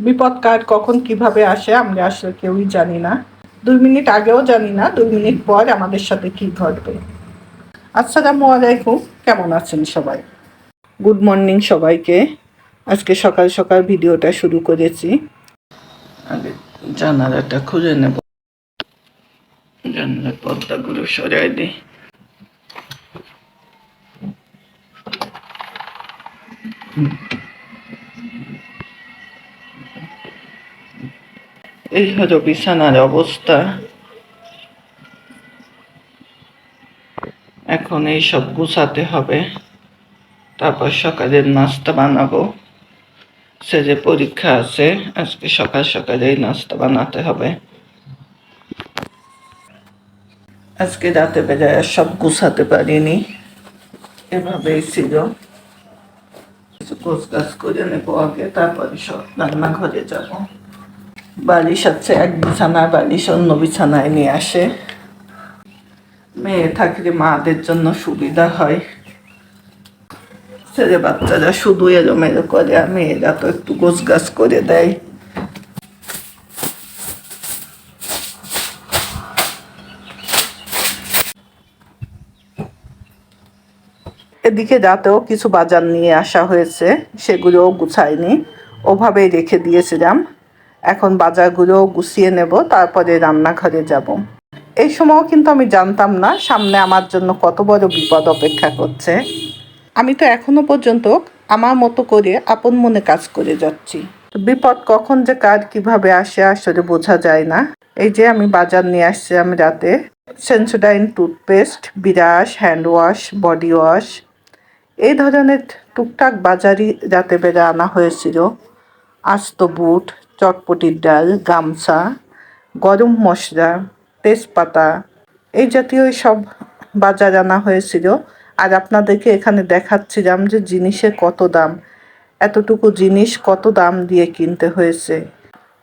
বিপদ কার, কখন কীভাবে আসে, আমরা আসলে কেউই জানি না। দুই মিনিট আগেও জানি না, দুই মিনিট পর আমাদের সাথে কি ঘটবে। আসসালামু আলাইকুম, কেমন আছেন সবাই? গুড মর্নিং সবাইকে। আজকে সকাল সকাল ভিডিওটা শুরু করেছি। আগে জানালাটা খুঁজে নেব। জানলার পর্দাগুলো সরাই দিই। এই হলো বিছানার অবস্থা। এখন এই সব গুছাতে হবে। তারপর সকালের নাস্তা বানাবো। সে যে পরীক্ষা আছে, আজকে সকাল সকালে এই নাস্তা বানাতে হবে। আজকে রাতে বেলায় সব গুছাতে পারিনি। এভাবেই ছিল। কিছু গোছ গাছ করে নেব আগে, তারপরে সব রান্নাঘরে যাব। বালিশ আছে, এক বিছানায় বালিশ, অন্য বিছানায় নিয়ে আসে। মেয়ে থাকলে মাদের জন্য সুবিধা হয়। ছেলে বাচ্চারা শুধু এলোমেলো করে, আর মেয়েরা তো একটু গোছ গাছ করে দেয়। এদিকে রাতেও কিছু বাজার নিয়ে আসা হয়েছে, সেগুলোও গুছাইনি ওভাবেই রেখে দিয়েছিলাম। এখন বাজারগুলো গুছিয়ে নেব, তারপরে রান্নাঘরে যাব। এই সময়ও কিন্তু আমি জানতাম না সামনে আমার জন্য কত বড় বিপদ অপেক্ষা করছে। আমি তো এখনও পর্যন্ত আমার মতো করে আপন মনে কাজ করে যাচ্ছি। বিপদ কখন যে কার কীভাবে আসে আসলে বোঝা যায় না। এই যে আমি বাজার নিয়ে আসছিলাম রাতে। Sensodyne toothpaste brush hand wash body wash এই ধরনের টুকটাক বাজারই রাতে বেড়ে আনা হয়েছিল। আস্ত বুট চটপটির ডাল, গামছা, গরম মশলা, তেজপাতা, এই জাতীয় সব বাজার আনা হয়েছিল। আর আপনাদেরকে এখানে দেখাচ্ছিলাম যে জিনিসের কত দাম, এতটুকু জিনিস কত দাম দিয়ে কিনতে হয়েছে।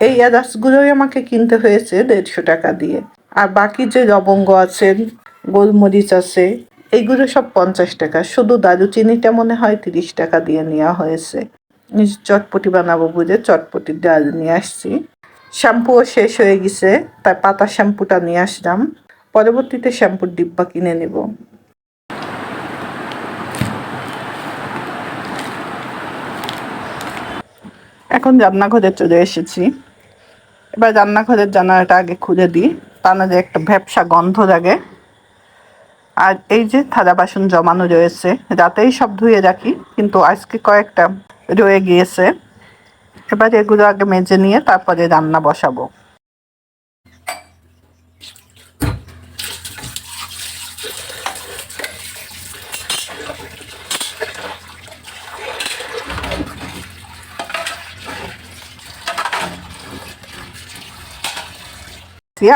এই এলাচগুলোই আমাকে কিনতে হয়েছে দেড়শো টাকা দিয়ে। আর বাকি যে লবঙ্গ আছে, গোলমরিচ আছে, এইগুলো সব পঞ্চাশ টাকা। শুধু দারুচিনিটা মনে হয় তিরিশ টাকা দিয়ে নেওয়া হয়েছে। চটপটি বানাবো বুঝে চটপটির ডাল নিয়ে আসছি। শ্যাম্পুও শেষ হয়ে গেছে, তাই পাতা শ্যাম্পুটা নিয়ে আসলাম। পরবর্তীতে শ্যাম্পুর ডিব্বা কিনে নেব। এখন রান্নাঘরে চলে এসেছি। এবার রান্নাঘরের জানালাটা আগে খুলে দিই, তা না যে একটা ভ্যাবসা গন্ধ লাগে। আর এই যে থালা বাসন জমানো রয়েছে, রাতেই সব ধুয়ে রাখি, কিন্তু আজকে কয়েকটা রয়ে গিয়েছে। এবার এগুলো আগে মেজে নিয়ে তারপরে রান্না বসাবো।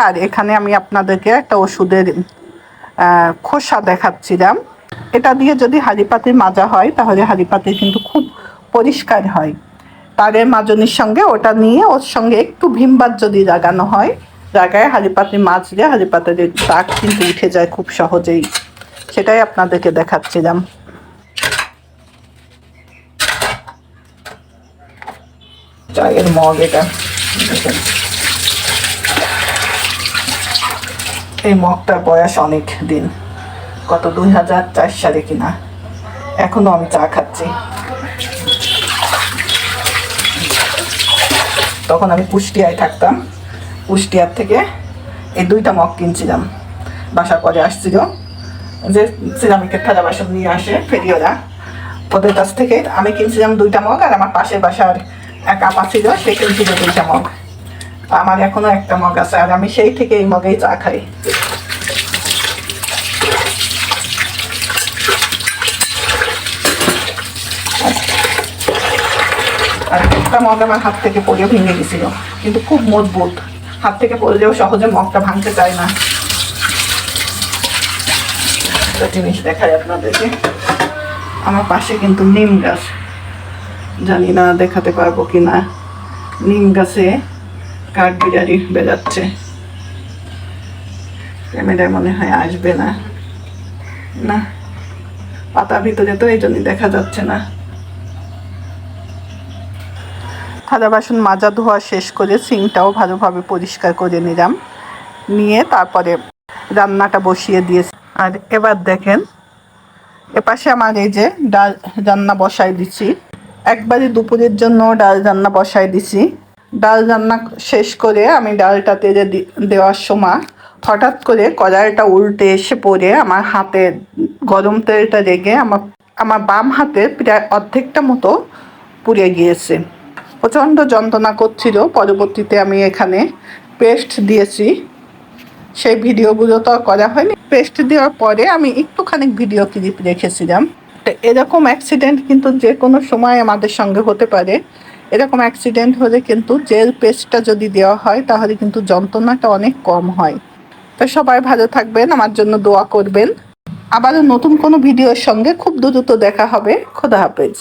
আর এখানে আমি আপনাদেরকে একটা ওষুধের খোসা দেখাচ্ছিলাম। এটা দিয়ে যদি হাঁড়িপাতির মাজা হয়, তাহলে হাঁড়িপাতি কিন্তু খুব পরিষ্কার হয়। তারের মাজনির সঙ্গে ওটা নিয়ে ওর সঙ্গে একটু ভিমবার যদি লাগানো হয়। জায়গায় হাঁড়িপাতি মাজলে হাঁড়িপাতির দাগ কিন্তু উঠে যায় খুব সহজেই। সেটাই আপনাদেরকে দেখাচ্ছিলাম। চায়ের মগ এটা। এই মগটার বয়স অনেক দিন। কত দুই হাজার চার সালে কিনা। এখনও আমি চা খাচ্ছি। তখন আমি কুষ্টিয়ায় থাকতাম। কুষ্টিয়ার থেকে এই দুইটা মগ কিনছিলাম। বাসার পরে আসছিল যে সিরামিকের থালা বাসন নিয়ে আসে ফেরিওরা ওদের কাছ থেকে আমি কিনছিলাম দুইটা মগ আর আমার পাশের বাসার এক আপা ছিল, সে কিনছিল দুইটা মগ। আমার এখনও একটা মগ আছে আর আমি সেই থেকে এই মগেই চা খাই। আর একটা মগ আমার হাত থেকে পড়ে ভেঙে গেছিল। কিন্তু খুব মজবুত। হাত থেকে পড়লেও সহজে মগটা ভাঙতে চায় না। একটা জিনিস দেখাই আপনাদেরকে। আমার পাশে কিন্তু নিম গাছ। জানি না দেখাতে পারব কি না নিম গাছে কাঠ বিড়ারি বেড়াচ্ছে। ক্যামেরায় মনে হয় আসবে না। না, পাতার ভিতরে তো এই জন্যই দেখা যাচ্ছে না। থালা বাসন মাজা ধোয়া শেষ করে সিংটাও ভালোভাবে পরিষ্কার করে নিলাম। নিয়ে তারপরে রান্নাটা বসিয়ে দিয়েছি। আর এবার দেখেন, এপাশে আমার এই যে ডাল রান্না বসাই দিছি। একবারে দুপুরের জন্য ডাল রান্না বসাই দিছি। ডাল রান্না শেষ করে আমি ডালটা তেলে দেওয়ার সময় হঠাৎ করে কড়াইটা উল্টে এসে পড়ে আমার হাতে গরম তেলটা রেগে আমার আমার বাম হাতে প্রায় অর্ধেকটা মতো পুড়ে গিয়েছে। প্রচণ্ড যন্ত্রণা করছিল। পরবর্তীতে আমি এখানে পেস্ট দিয়েছি। সেই ভিডিওগুলো তো করা হয়নি। পেস্ট দেওয়ার পরে আমি একটুখানি ভিডিও ক্লিপ রেখেছিলাম। তো এরকম অ্যাক্সিডেন্ট কিন্তু যে কোনো সময় আমাদের সঙ্গে হতে পারে। এরকম অ্যাক্সিডেন্ট হলে কিন্তু জেল পেস্টটা যদি দেওয়া হয়, তাহলে কিন্তু যন্ত্রণাটা অনেক কম হয়। তো সবাই ভালো থাকবেন, আমার জন্য দোয়া করবেন। আবারও নতুন কোনো ভিডিওর সঙ্গে খুব দ্রুত দেখা হবে। খোদা হাফেজ।